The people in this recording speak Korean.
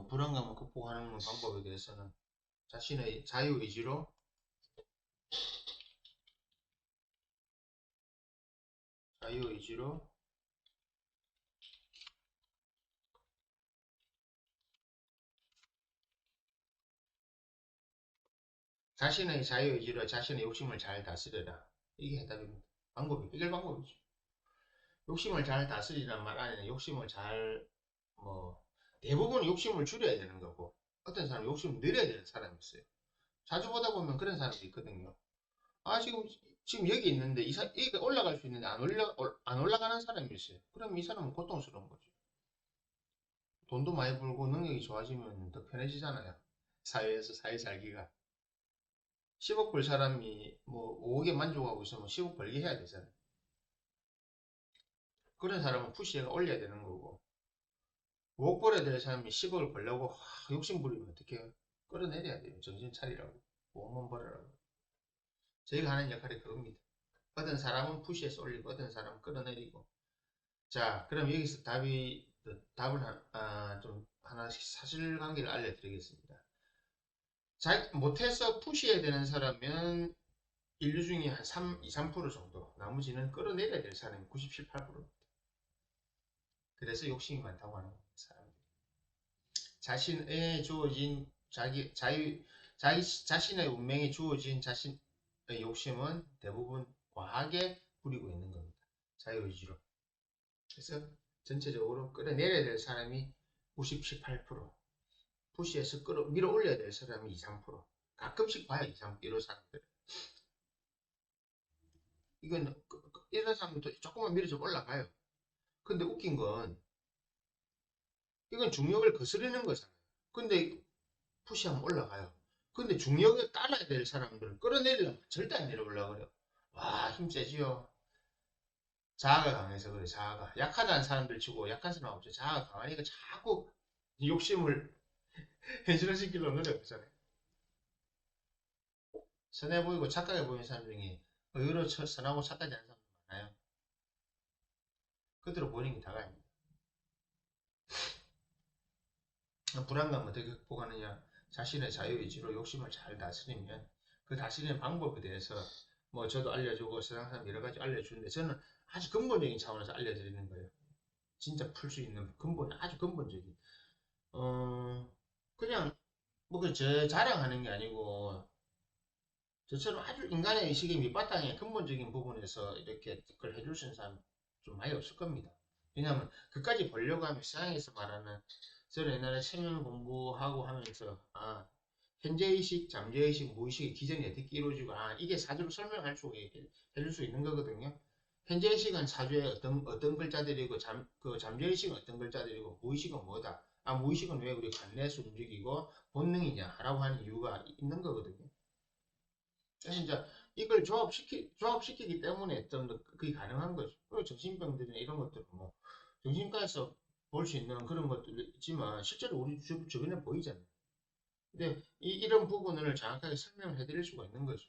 어, 불안감을 극복하는 방법에 대해서는 자신의 자유의지로 자유의지로 자신의 자유의지로 자신의 욕심을 잘 다스려라. 이게 해답입니다. 방법이, 해결 방법이죠. 욕심을 잘 다스리란 말 안에는 욕심을 잘, 뭐, 대부분 욕심을 줄여야 되는 거고, 어떤 사람은 욕심을 늘려야 되는 사람이 있어요. 자주 보다 보면 그런 사람도 있거든요. 아, 지금, 지금 여기 있는데, 이 사, 여기 올라갈 수 있는데 안 올라, 올- 안 올라가는 사람이 있어요. 그럼 이 사람은 고통스러운 거죠. 돈도 많이 벌고 능력이 좋아지면 더 편해지잖아요. 사회에서 사회 살기가. 10억 벌 사람이 뭐 5억에 만족하고 있으면 10억 벌게 해야 되잖아요. 그런 사람은 푸시가 올려야 되는 거고 5억 벌어야 될 사람이 10억을 벌려고 하, 욕심 부리면 어떻게? 끌어내려야 돼요. 정신 차리라고. 5억만 벌으라고. 저희가 하는 역할이 그겁니다. 어떤 사람은 푸시해서 올리고 어떤 사람은 끌어내리고 자 그럼 여기서 답이 답을 한, 아, 좀 하나씩 사실관계를 알려드리겠습니다. 자, 못해서 푸시해야 되는 사람은 인류 중에 한 3, 2, 3% 정도. 나머지는 끌어내려야 될 사람이 97, 8%입니다. 그래서 욕심이 많다고 하는. 사람들이. 자신의 주어진 자기 자유 자기 자신의 운명에 주어진 자신의 욕심은 대부분 과하게 부리고 있는 겁니다. 자유의지로. 그래서 전체적으로 끌어내려야 될 사람이 97, 8%. 푸시해서 끌어 밀어 올려야 될 사람이 2, 3%. 가끔씩 봐요, 2, 3, 이런 사람들. 이건, 그- 그- 이런 사람도 조금만 밀어 좀 올라가요. 근데 웃긴 건, 이건 중력을 거스르는 거잖아요. 근데 푸시하면 올라가요. 근데 중력에 따라야 될 사람들은 끌어내리려면 절대 안 내려 올라가요. 와, 힘 세지요. 자아가 강해서 그래, 자아가. 약하다는 사람들 치고 약한 사람 없죠. 자아가 강하니까 자꾸 욕심을 현실화시키려고 노력하잖아요. 선해 보이고 착하게 보이는 사람 중에 의외로 처- 선하고 착하지 않은 많아요. 그대로 보이는 게 다가 아닙니다. 불안감 어떻게 극복하느냐? 자신의 자유의지로 욕심을 잘 다스리면 그 다스리는 방법에 대해서 뭐 저도 알려주고 세상 사람 여러 가지 알려주는데 저는 아주 근본적인 차원에서 알려드리는 거예요. 진짜 풀 수 있는 근본, 아주 근본적인. 어, 그냥 뭐그저 자랑하는 게 아니고 저처럼 아주 인간의 의식의 밑바탕의 근본적인 부분에서 이렇게 그걸 해줄 수 있는 사람 좀 많이 없을 겁니다. 왜냐하면 그까지 보려고 하면 세상에서 말하는 저는 옛날에 체면 공부하고 하면서 아 현재의식, 잠재의식, 무의식의 기전이 어떻게 이루어지고 아 이게 사주로 설명할 수 해줄 수 있는 거거든요. 현재의식은 사주의 어떤 어떤 글자들이고 잠, 그 잠재의식은 어떤 글자들이고 무의식은 뭐다. 아 무의식은 왜 우리 관내에서 움직이고 본능이냐라고 하는 이유가 있는 거거든요. 그래서 이제 이걸 조합시키, 조합시키기 때문에 좀 더 그게 가능한 거죠. 그리고 정신병들이나 이런 것들은 뭐, 정신과에서 볼 수 있는 그런 것들이 있지만, 실제로 우리 주, 주변에 보이잖아요. 근데 이, 이런 부분을 정확하게 설명을 해드릴 수가 있는 거죠.